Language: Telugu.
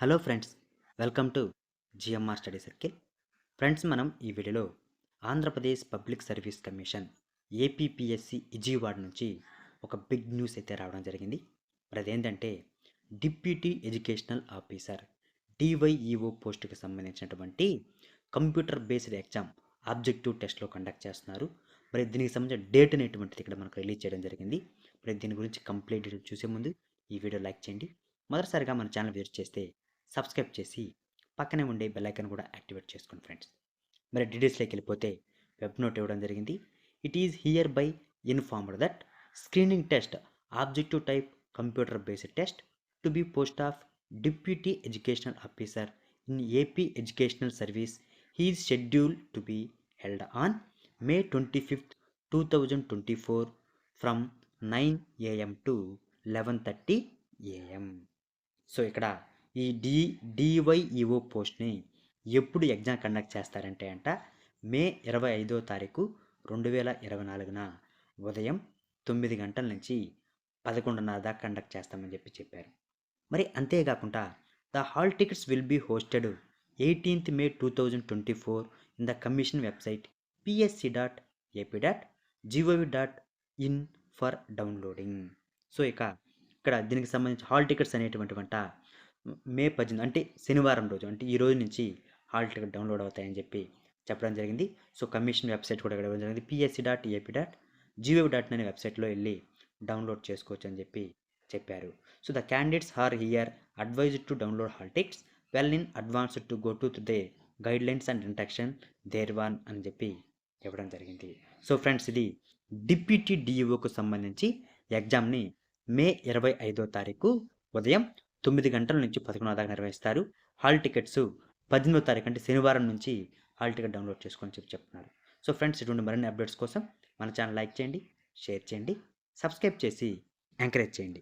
Hello friends welcome to GMR study circle. Friends మనం ఈ వీడియోలో Andhra Pradesh public service commission APPSC ఇజీవాడ్ నుంచి ఒక బిగ్ న్యూస్ అయితే రావడం జరిగింది. మరి అదేంటంటే డిప్యూటీ ఎడ్యుకేషనల్ ఆఫీసర్ డివైఈఓ పోస్టుకి సంబంధించినటువంటి కంప్యూటర్ బేస్డ్ ఎగ్జామ్ ఆబ్జెక్టివ్ టెస్ట్లో కండక్ట్ చేస్తున్నారు. మరి దీనికి సంబంధించిన డేట్ అనేటువంటిది ఇక్కడ మనకు రిలీజ్ చేయడం జరిగింది. మరి దీని గురించి కంప్లీట్ చూసే ముందు ఈ వీడియో లైక్ చేయండి. మొదటిసారిగా మన ఛానల్ విజిట్ చేస్తే సబ్స్క్రైబ్ చేసి పక్కనే ఉండే బెల్ ఐకాన్ కూడా యాక్టివేట్ చేసుకోండి ఫ్రెండ్స్. మరి డీటెయిల్స్లోకి వెళ్ళిపోతే వెబ్ నోట్ ఇవ్వడం జరిగింది. It is here by informed that screening test objective type computer based test to be post of deputy educational officer in AP educational service. He is schedule to be held on May twenty fifth two thousand twenty four from nine AM to eleven thirty AM so ఇక్కడ ఈ డి డివైఈఓ పోస్ట్ని ఎప్పుడు ఎగ్జామ్ కండక్ట్ చేస్తారంటే అంట మే ఇరవై ఐదో తారీఖు రెండు వేల ఇరవై నాలుగున ఉదయం తొమ్మిది గంటల నుంచి పదకొండున్నర దాకా కండక్ట్ చేస్తామని చెప్పి చెప్పారు. మరి అంతేకాకుండా the hall tickets will be hosted eighteenth May two thousand twenty four in the commission website PSC dot AP dot gov dot in for downloading. So ఇక ఇక్కడ దీనికి సంబంధించి హాల్ టికెట్స్ అనేటువంటి వంట మే పద్దెనిమిది అంటే శనివారం రోజు అంటే ఈ రోజు నుంచి హాల్ టికెట్ డౌన్లోడ్ అవుతాయని చెప్పి చెప్పడం జరిగింది. సో కమిషన్ వెబ్సైట్ కూడా ఇవ్వడం జరిగింది. PSC dot AP dot gov dot అనే వెబ్సైట్లో వెళ్ళి డౌన్లోడ్ చేసుకోవచ్చు అని చెప్పి చెప్పారు. So the candidates are here advised to download hall tickets well in advanced to go to the guide lines and instruction thereon అని చెప్పి ఇవ్వడం జరిగింది. సో ఫ్రెండ్స్ ఇది డిప్యూటీ డిఈఓకు సంబంధించి ఎగ్జామ్ని మే ఇరవై ఐదో తారీఖు ఉదయం తొమ్మిది గంటల నుంచి పదకొండు దాకా నిర్వహిస్తారు. హాల్ టికెట్స్ పద్దెనిమిదో తారీఖు అంటే శనివారం నుంచి హాల్ టికెట్ డౌన్లోడ్ చేసుకొని చెప్పి చెప్తున్నారు. సో ఫ్రెండ్స్ ఇటువంటి మరిన్ని అప్డేట్స్ కోసం మన ఛానల్ లైక్ చేయండి షేర్ చేయండి సబ్స్క్రైబ్ చేసి ఎంకరేజ్ చేయండి.